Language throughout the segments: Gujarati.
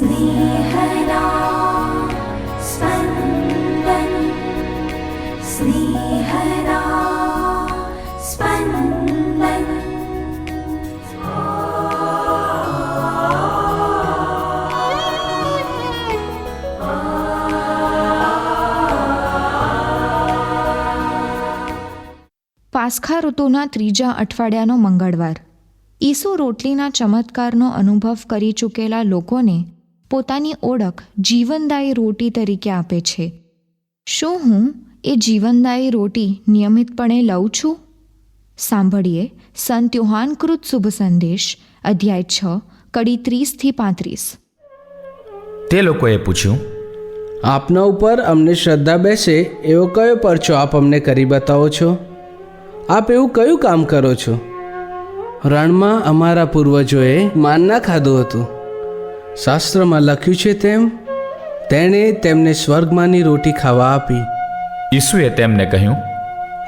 स्नेहदा स्पन्दन् स्नेहदा स्पन्दन् પાસખા ઋતુના ત્રીજા અઠવાડિયાનો મંગળવાર ઈસુ રોટલીના ચમત્કારનો અનુભવ કરી ચૂકેલા લોકોને પોતાની ઓળખ જીવનદાયી રોટી તરીકે આપે છે. શું હું એ જીવનદાયી રોટી નિયમિતપણે લઉં છું? સાંભળીએ સંત યુહાનકૃત શુભ સંદેશ અધ્યાય છ કડી ત્રીસથી પાંત્રીસ. તે લોકોએ પૂછ્યું આપના ઉપર અમને શ્રદ્ધા બેસે એવો કયો પરચો આપ અમને કરી બતાવો છો? આપ એવું કયું કામ કરો છો? રણમાં અમારા પૂર્વજોએ માનના ખાધું હતું. શાસ્ત્રમાં લખ્યું છે તેમ તેણે તેમને સ્વર્ગમાંની રોટી ખાવા આપી. ઈસુએ તેમને કહ્યું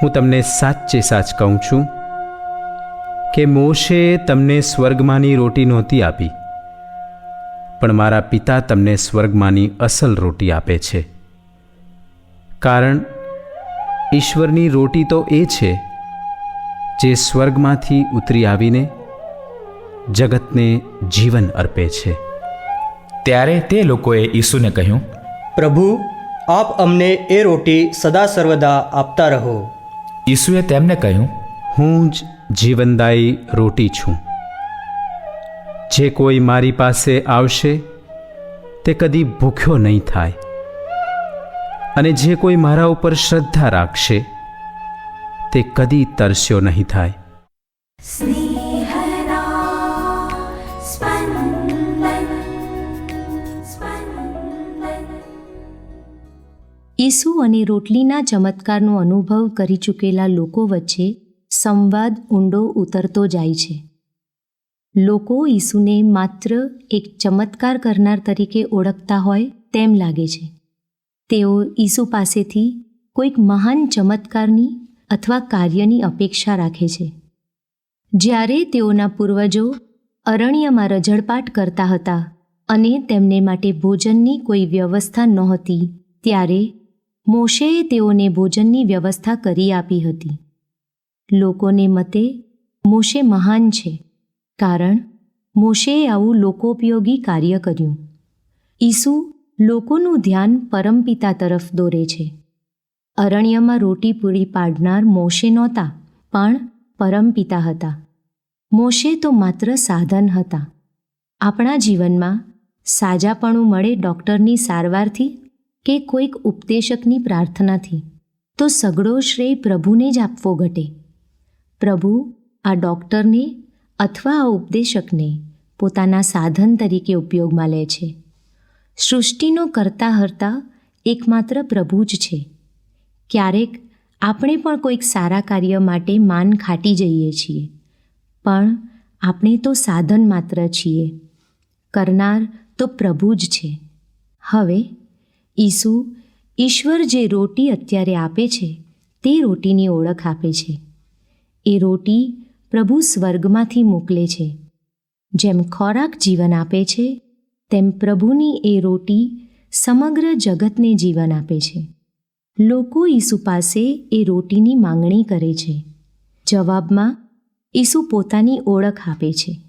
હું તમને સાચે સાચ કહું છું કે મોશે તમને સ્વર્ગમાંની રોટી નહોતી આપી પણ મારા પિતા તમને સ્વર્ગમાંની અસલ રોટી આપે છે. કારણ ઈશ્વરની રોટી તો એ છે જે સ્વર્ગમાંથી ઉતરી આવીને જગતને જીવન અર્પે છે. ત્યારે તે લોકોએ ઈસુને કહ્યું પ્રભુ આપ અમને એ રોટી સદા સર્વદા આપતા રહો. ઈસુએ તેમને કહ્યું હું જ જીવનદાયી રોટી છું. જે કોઈ મારી પાસે આવશે તે કદી ભૂખ્યો નહીં થાય. અને જે કોઈ મારા ઉપર શ્રદ્ધા રાખશે તે કદી તરસ્યો નહીં થાય. ઈસુ અને રોટલીના ચમત્કારનો અનુભવ કરી ચૂકેલા લોકો વચ્ચે સંવાદ ઊંડો ઉતરતો જાય છે. લોકો ઈસુને માત્ર એક ચમત્કાર કરનાર તરીકે ઓળખતા હોય તેમ લાગે છે. તેઓ ઈસુ પાસેથી કોઈક મહાન ચમત્કારની અથવા કાર્યની અપેક્ષા રાખે છે. જ્યારે તેઓના પૂર્વજો અરણ્યમાં રજળપાટ કરતા હતા અને તેમને માટે ભોજનની કોઈ વ્યવસ્થા નહોતી, ત્યારે મોશેએ તેઓને ભોજનની વ્યવસ્થા કરી આપી હતી. લોકોને મતે, મોશે મહાન છે, કારણ મોશેએ આવું લોકોપયોગી કાર્ય કર્યું. ઈસુ લોકોનું ધ્યાન પરમપિતા તરફ દોરે છે. અરણ્યમાં રોટી પૂરી પાડનાર મોશે નહોતા, પણ પરમપિતા હતા. મોશે તો માત્ર સાધન હતા. આપણા જીવનમાં સાજાપણું મળે ડૉક્ટરની સારવારથી કે કોઈક ઉપદેશકની પ્રાર્થનાથી તો સગળો શ્રેય પ્રભુને જ આપવો ઘટે. પ્રભુ, આ ડૉક્ટરને અથવા આ ઉપદેશકને પોતાના સાધન તરીકે ઉપયોગમાં લે છે. સૃષ્ટિનો કરતા હરતા એકમાત્ર પ્રભુ જ છે. ક્યારેક આપણે પણ કોઈક સારા કાર્ય માટે માન ખાટી જઈએ છીએ, પણ આપણે તો સાધન માત્ર છીએ. કરનાર તો પ્રભુ જ છે. હવે ઈસુ ઈશ્વર જે રોટી અત્યારે આપે છે, તે રોટીની ઓળખ આપે છે. એ રોટી પ્રભુ સ્વર્ગમાંથી મોકલે છે. જેમ ખોરાક જીવન આપે છે, તેમ પ્રભુની એ રોટી સમગ્ર જગતને જીવન આપે છે. લોકો ઈસુ પાસે એ રોટીની માંગણી કરે છે. જવાબમાં, ઈસુ પોતાની ઓળખ આપે છે.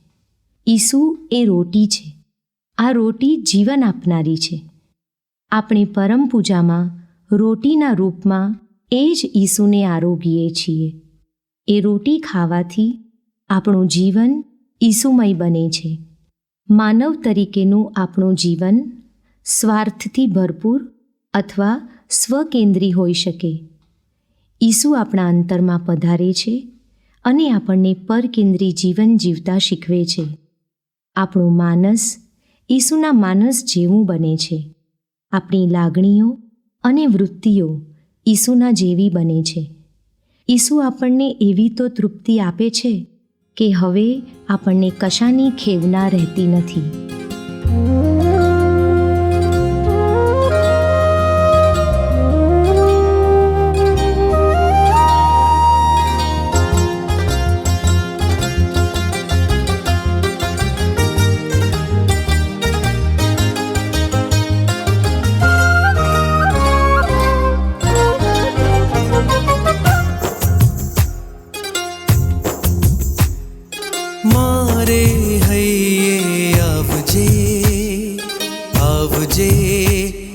ઈસુ એ રોટી છે. આ રોટી જીવન આપનારી છે. આપણી પરમ પૂજામાં, રોટીના રૂપમાં એ જ ઈસુને આરોગીએ છીએ. એ રોટી ખાવાથી આપણું જીવન ઈસુમય બને છે. માનવ તરીકેનું આપણું જીવન સ્વાર્થથી ભરપૂર અથવા સ્વકેન્દ્રી હોઈ શકે. ઈસુ આપણા અંતરમાં પધારે છે અને આપણને પરકેન્દ્રી જીવન જીવતા શીખવે છે. આપણું માનસ ઈસુના માનસ જેવું બને છે. આપણી લાગણીઓ અને વૃત્તિઓ ઈસુના જેવી બને છે. ઈસુ આપણને એવી તો તૃપ્તિ આપે છે કે હવે આપણને કશાની ખેવના રહેતી નથી.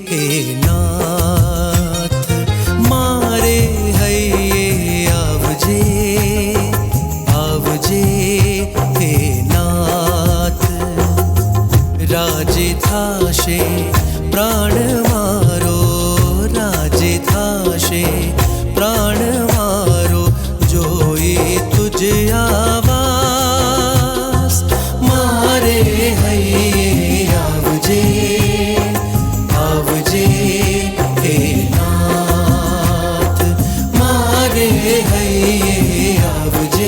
હે નાથ મારે હૈયે આવજે આવજે હે નાથ રાજે થાશે પ્રાણ મારો રાજે થાશે પ્રાણ હૈયે આવજે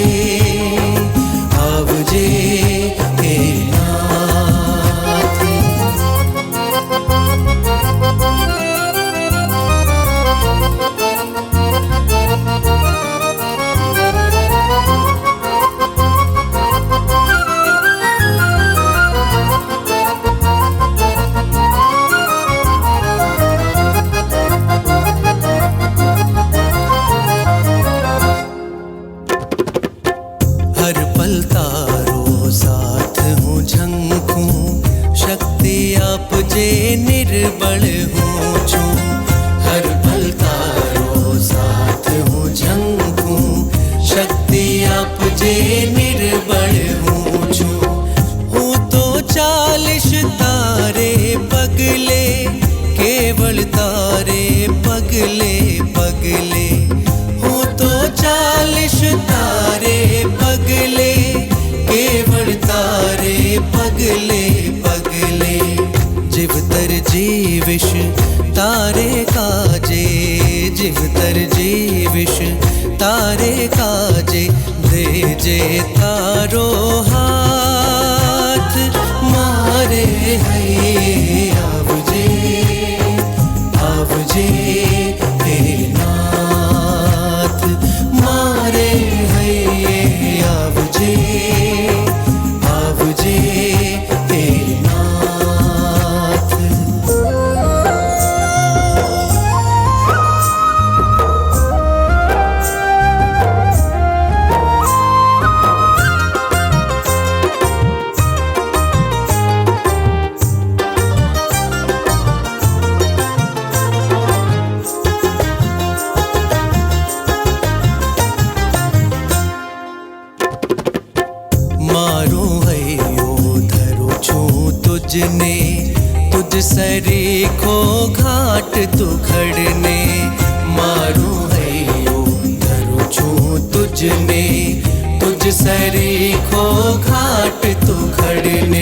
નિર્બળ હું છું હર પલ તારો સાથ હું ઝંખું શક્તિ આપજે નિર્બળ હું છું હું તો ચાલીશ તારે પગલે તારે કાજે જીવતર જીવિશ તારે કાજે દેજે તારો મારું હૈયો ધરું છું તુજને તુજ સરીખો ઘાટ તુખડને મારું હૈયો ધરું છું તુજને તુજ સરીખો ઘાટ તુખડને જાઉં